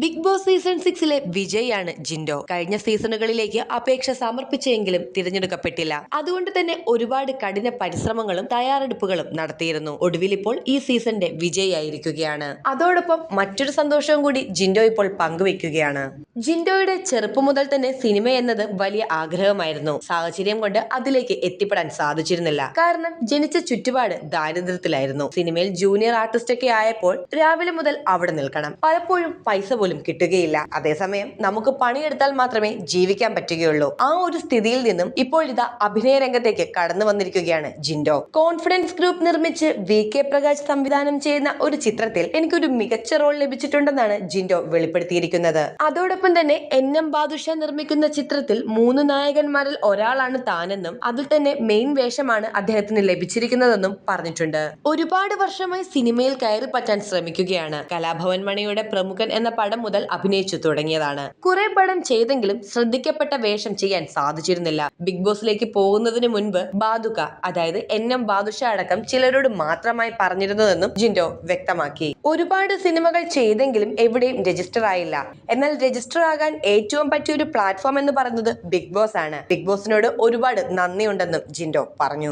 Big Boss season സിക്സിലെ വിജയാണ് ജിൻഡോ. കഴിഞ്ഞ സീസണുകളിലേക്ക് അപേക്ഷ സമർപ്പിച്ചെങ്കിലും തിരഞ്ഞെടുക്കപ്പെട്ടില്ല. അതുകൊണ്ട് തന്നെ ഒരുപാട് കഠിന പരിശ്രമങ്ങളും തയ്യാറെടുപ്പുകളും നടത്തിയിരുന്നു. ഒടുവിൽ ഇപ്പോൾ ഈ സീസണിന്റെ വിജയിയായിരിക്കുകയാണ്. അതോടൊപ്പം മറ്റൊരു സന്തോഷവും കൂടി ജിൻഡോ ഇപ്പോൾ പങ്കുവെക്കുകയാണ്. ജിൻഡോയുടെ ചെറുപ്പം മുതൽ തന്നെ സിനിമ എന്നത് വലിയ ആഗ്രഹമായിരുന്നു. സാഹചര്യം കൊണ്ട് അതിലേക്ക് എത്തിപ്പെടാൻ സാധിച്ചിരുന്നില്ല. കാരണം ജനിച്ച ചുറ്റുപാട് ദാരിദ്ര്യത്തിലായിരുന്നു. സിനിമയിൽ ജൂനിയർ ആർട്ടിസ്റ്റ് ഒക്കെ ആയപ്പോൾ രാവിലെ മുതൽ അവിടെ നിൽക്കണം. പലപ്പോഴും പൈസ പോലും കിട്ടുകയില്ല. അതേസമയം നമുക്ക് പണിയെടുത്താൽ മാത്രമേ ജീവിക്കാൻ പറ്റുകയുള്ളൂ. ആ ഒരു സ്ഥിതിയിൽ നിന്നും ഇപ്പോൾ ഇതാ അഭിനയ രംഗത്തേക്ക് കടന്നു വന്നിരിക്കുകയാണ് ജിൻഡോ. കോൺഫിഡൻസ് ഗ്രൂപ്പ് നിർമ്മിച്ച് വി കെ പ്രകാശ് സംവിധാനം ചെയ്യുന്ന ഒരു ചിത്രത്തിൽ എനിക്കൊരു മികച്ച റോൾ ലഭിച്ചിട്ടുണ്ടെന്നാണ് ജിൻഡോ വെളിപ്പെടുത്തിയിരിക്കുന്നത്. അതോടൊപ്പം തന്നെ എൻ എം ബാദുഷ നിർമ്മിക്കുന്ന ചിത്രത്തിൽ മൂന്ന് നായകന്മാരിൽ ഒരാളാണ് താനെന്നും അതിൽ തന്നെ മെയിൻ വേഷമാണ് അദ്ദേഹത്തിന് ലഭിച്ചിരിക്കുന്നതെന്നും പറഞ്ഞിട്ടുണ്ട്. ഒരുപാട് വർഷമായി സിനിമയിൽ കയറി പറ്റാൻ ശ്രമിക്കുകയാണ്. കലാഭവൻ മണിയുടെ പ്രമുഖൻ എന്ന പടം മുതൽ അഭിനയിച്ചു തുടങ്ങിയതാണ്. കുറെ പടം ചെയ്തെങ്കിലും ശ്രദ്ധിക്കപ്പെട്ട വേഷം ചെയ്യാൻ സാധിച്ചിരുന്നില്ല. ബിഗ് ബോസിലേക്ക് പോകുന്നതിന് മുൻപ് ബാദുക അതായത് എൻ എം ബാദുഷ അടക്കം ചിലരോട് മാത്രമായി പറഞ്ഞിരുന്നതെന്നും ജിൻഡോ വ്യക്തമാക്കി. ഒരുപാട് സിനിമകൾ ചെയ്തെങ്കിലും എവിടെയും രജിസ്റ്റർ ആയില്ല. എന്നാൽ രജിസ്റ്റർ ആകാൻ ഏറ്റവും പറ്റിയ ഒരു പ്ലാറ്റ്ഫോം എന്ന് പറയുന്നത് ബിഗ് ബോസ് ആണ്. ബിഗ് ബോസിനോട് ഒരുപാട് നന്ദിയുണ്ടെന്നും ജിൻഡോ പറഞ്ഞു.